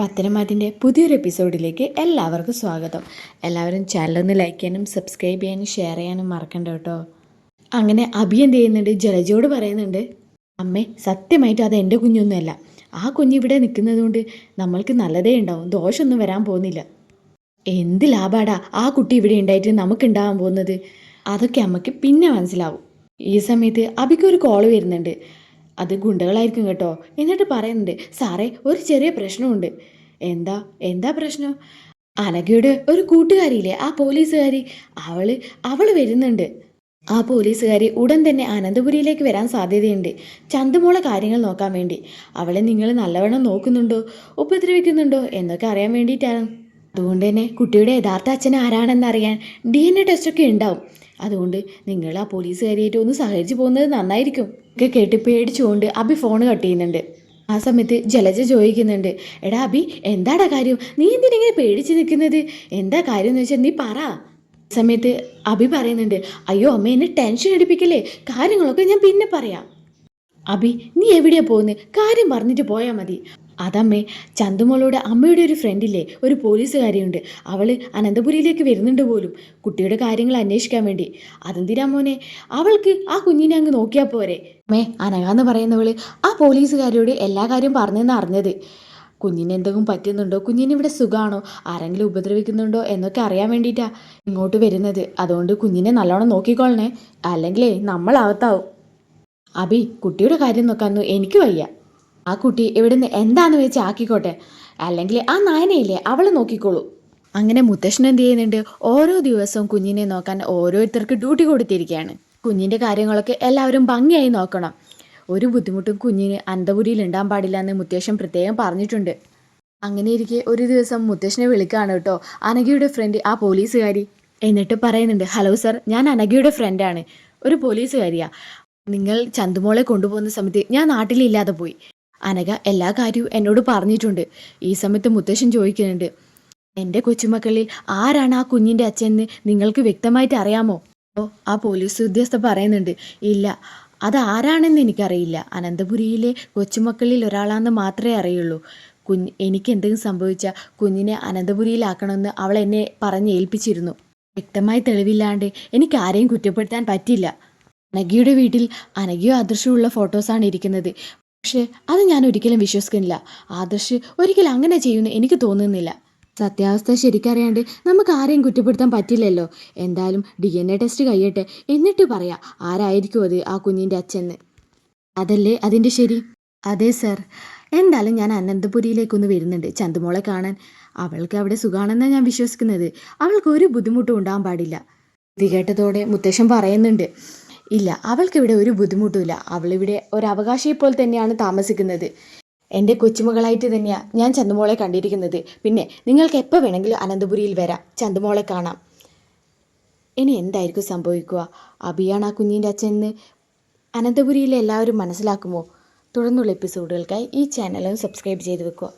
പത്തനംതിന്റെ പുതിയൊരു എപ്പിസോഡിലേക്ക് എല്ലാവർക്കും സ്വാഗതം. എല്ലാവരും ചാനലൊന്ന് ലൈക്ക് ചെയ്യാനും സബ്സ്ക്രൈബ് ചെയ്യാനും ഷെയർ ചെയ്യാനും മറക്കണ്ട കേട്ടോ. അങ്ങനെ അഭി എന്ത് ചെയ്യുന്നുണ്ട്? ജലജയോട് പറയുന്നുണ്ട് അമ്മേ സത്യമായിട്ട് അത് എന്റെ കുഞ്ഞൊന്നുമല്ല. ആ കുഞ്ഞ് ഇവിടെ നിൽക്കുന്നത് കൊണ്ട് നമ്മൾക്ക് നല്ലതേ ഉണ്ടാവും. ദോഷമൊന്നും വരാൻ പോകുന്നില്ല. എന്ത് ലാഭാടാ ആ കുട്ടി ഇവിടെ ഉണ്ടായിട്ട് നമുക്ക് ഉണ്ടാവാൻ പോകുന്നത്? അതൊക്കെ അമ്മയ്ക്ക് പിന്നെ മനസ്സിലാവും. ഈ സമയത്ത് അബിക്ക് ഒരു കോൾ വരുന്നുണ്ട്. അത് ഗുണ്ടകളായിരിക്കും കേട്ടോ. എന്നിട്ട് പറയുന്നുണ്ട് സാറേ ഒരു ചെറിയ പ്രശ്നമുണ്ട്. എന്താ? എന്താ പ്രശ്നം? അനഘയുടെ ഒരു കൂട്ടുകാരിയില്ലേ ആ പോലീസുകാരി. അവൾ അവൾ വരുന്നുണ്ട്. ആ പോലീസുകാരി ഉടൻ തന്നെ അനന്തപുരിയിലേക്ക് വരാൻ സാധ്യതയുണ്ട്. ചന്തുമോളെ കാര്യങ്ങൾ നോക്കാൻ വേണ്ടി. അവളെ നിങ്ങൾ നല്ലവണ്ണം നോക്കുന്നുണ്ടോ? ഉപദ്രവിക്കുന്നുണ്ടോ? എന്നൊക്കെ അറിയാൻ വേണ്ടിയിട്ടാണ്. അതുകൊണ്ട് തന്നെ കുട്ടിയുടെ യഥാർത്ഥ അച്ഛൻ ആരാണെന്ന് അറിയാൻ ഡി എൻ എ ടെസ്റ്റൊക്കെ ഉണ്ടാവും. അതുകൊണ്ട് നിങ്ങൾ ആ പോലീസുകാരിയായിട്ട് ഒന്ന് സഹകരിച്ച് പോകുന്നത് നന്നായിരിക്കും. ഒക്കെ കേട്ട് പേടിച്ചുകൊണ്ട് അഭി ഫോൺ കട്ട് ചെയ്യുന്നുണ്ട്. ആ സമയത്ത് ജലജ ചോദിക്കുന്നുണ്ട് എടാ അഭി എന്താടാ കാര്യം? നീ എന്തിനെങ്ങനെ പേടിച്ച് നിൽക്കുന്നത്? എന്താ കാര്യം എന്ന് വെച്ചാൽ നീ പറ. സമയത്ത് അഭി പറയുന്നുണ്ട് അയ്യോ അമ്മ എന്നെ ടെൻഷൻ അടിപ്പിക്കല്ലേ? കാര്യങ്ങളൊക്കെ ഞാൻ പിന്നെ പറയാം. അഭി നീ എവിടെയാ പോകുന്നത്? കാര്യം പറഞ്ഞിട്ട് പോയാൽ മതി. അതമ്മേ ചന്തുമോളോട് അമ്മയുടെ ഒരു ഫ്രണ്ടില്ലേ ഒരു പോലീസുകാരിയുണ്ട്. അവൾ അനന്തപുരിയിലേക്ക് വരുന്നുണ്ട് പോലും. കുട്ടിയുടെ കാര്യങ്ങൾ അന്വേഷിക്കാൻ വേണ്ടി. അതെന്തിനാ മോനെ? അവൾക്ക് ആ കുഞ്ഞിനെ അങ്ങ് നോക്കിയാൽ പോരെ. അമ്മേ അനഘാന്ന് പറയുന്നവൾ ആ പോലീസുകാരിയോട് എല്ലാ കാര്യവും പറഞ്ഞെന്ന് അറിഞ്ഞത്. കുഞ്ഞിന് എന്തെങ്കിലും പറ്റുന്നുണ്ടോ? കുഞ്ഞിന് ഇവിടെ സുഖമാണോ ആരെങ്കിലും ഉപദ്രവിക്കുന്നുണ്ടോ? എന്നൊക്കെ അറിയാൻ വേണ്ടിയിട്ടാണ് ഇങ്ങോട്ട് വരുന്നത്. അതുകൊണ്ട് കുഞ്ഞിനെ നല്ലോണം നോക്കിക്കൊള്ളണേ. അല്ലെങ്കിലേ നമ്മളകത്താവും അബി കുട്ടിയുടെ കാര്യം നോക്കാന്നു എനിക്ക് വയ്യ. ആ കുട്ടി ഇവിടുന്ന് എന്താന്ന് വെച്ച് ആക്കിക്കോട്ടെ. അല്ലെങ്കിൽ ആ നായനയില്ലേ അവൾ നോക്കിക്കോളൂ. അങ്ങനെ മുത്തശ്ശൻ എന്ത് ചെയ്യുന്നുണ്ട്? ഓരോ ദിവസവും കുഞ്ഞിനെ നോക്കാൻ ഓരോരുത്തർക്ക് ഡ്യൂട്ടി കൊടുത്തിരിക്കുകയാണ്. കുഞ്ഞിന്റെ കാര്യങ്ങളൊക്കെ എല്ലാവരും ഭംഗിയായി നോക്കണം. ഒരു ബുദ്ധിമുട്ടും കുഞ്ഞിന് അന്തപുരിയിൽ ഉണ്ടാൻ പാടില്ല എന്ന് മുത്തശ്ശൻ പ്രത്യേകം പറഞ്ഞിട്ടുണ്ട്. അങ്ങനെ ഇരിക്കെ ഒരു ദിവസം മുത്തശ്ശനെ വിളിക്കുകയാണ് കേട്ടോ. അനഘയുടെ ഫ്രണ്ട് ആ പോലീസുകാരി. എന്നിട്ട് പറയുന്നുണ്ട് ഹലോ സർ ഞാൻ അനഘയുടെ ഫ്രണ്ടാണ് ഒരു പോലീസുകാരിയാ. നിങ്ങൾ ചന്തുമോളെ കൊണ്ടുപോകുന്ന സമയത്ത് ഞാൻ നാട്ടിലില്ലാതെ പോയി. അനഘ എല്ലാ കാര്യവും എന്നോട് പറഞ്ഞിട്ടുണ്ട്. ഈ സമയത്ത് മുത്തശ്ശൻ ചോദിക്കുന്നുണ്ട് എന്റെ കൊച്ചുമക്കളിൽ ആരാണ് ആ കുഞ്ഞിന്റെ അച്ഛൻ നിങ്ങൾക്ക് വ്യക്തമായിട്ട് അറിയാമോ? ഓ ആ പോലീസ് ഉദ്യോഗസ്ഥ പറയുന്നുണ്ട് ഇല്ല അത് ആരാണെന്ന് എനിക്കറിയില്ല. അനന്തപുരിയിലെ കൊച്ചുമക്കളിൽ ഒരാളാണെന്ന് മാത്രമേ അറിയുള്ളൂ. കുഞ്ഞ് എനിക്ക് എന്തെങ്കിലും സംഭവിച്ചാൽ കുഞ്ഞിനെ അനന്തപുരിയിലാക്കണമെന്ന് അവൾ എന്നെ പറഞ്ഞ് ഏൽപ്പിച്ചിരുന്നു. വ്യക്തമായി തെളിവില്ലാണ്ട് എനിക്ക് ആരെയും കുറ്റപ്പെടുത്താൻ പറ്റില്ല. അനഘയുടെ വീട്ടിൽ അനഘയോ അദൃശ്യമുള്ള ഫോട്ടോസാണ് ഇരിക്കുന്നത്. പക്ഷേ അത് ഞാൻ ഒരിക്കലും വിശ്വസിക്കുന്നില്ല. ആദർശ് ഒരിക്കലും അങ്ങനെ ചെയ്യുമെന്ന് എനിക്ക് തോന്നുന്നില്ല. സത്യാവസ്ഥ ശരിക്കറിയാണ്ട് നമുക്ക് ആരെയും കുറ്റപ്പെടുത്താൻ പറ്റില്ലല്ലോ. എന്തായാലും ഡി എൻ എ ടെസ്റ്റ് കഴിയട്ടെ എന്നിട്ട് പറയാം ആരായിരിക്കും അത് ആ കുഞ്ഞിന്റെ അച്ഛന്ന് അതല്ലേ അതിന്റെ ശരി? അതെ സർ. എന്തായാലും ഞാൻ അനന്തപുരിയിലേക്കൊന്ന് വരുന്നുണ്ട്. ചന്തുമോളെ കാണാൻ. അവൾക്ക് അവിടെ സുഖാണെന്നാണ് ഞാൻ വിശ്വസിക്കുന്നത്. അവൾക്ക് ഒരു ബുദ്ധിമുട്ടും ഉണ്ടാകാൻ പാടില്ല. ഇത് കേട്ടതോടെ മുത്തശ്ശൻ പറയുന്നുണ്ട്. ഇല്ല അവൾക്കിവിടെ ഒരു ബുദ്ധിമുട്ടുമില്ല. അവളിവിടെ ഒരു അവകാശിയെ പോലെ തന്നെയാണ് താമസിക്കുന്നത്. എന്റെ കൊച്ചുമകളായിട്ട് തന്നെയാണ് ഞാൻ ചന്തുമോളെ കണ്ടിരിക്കുന്നത്. പിന്നെ നിങ്ങൾക്ക് എപ്പോൾ വേണമെങ്കിലും അനന്തപുരിയിൽ വരാം. ചന്തുമോളെ കാണാം. ഇനി എന്തായിരിക്കും സംഭവിക്കുക? അബിയാണ് ആ കുഞ്ഞിന്റെ അച്ഛനെന്ന് അനന്തപുരിയിലെ എല്ലാവരും മനസ്സിലാക്കുമോ? തുടർന്നുള്ള എപ്പിസോഡുകൾക്കായി ഈ ചാനലും സബ്സ്ക്രൈബ് ചെയ്ത് വെക്കുക.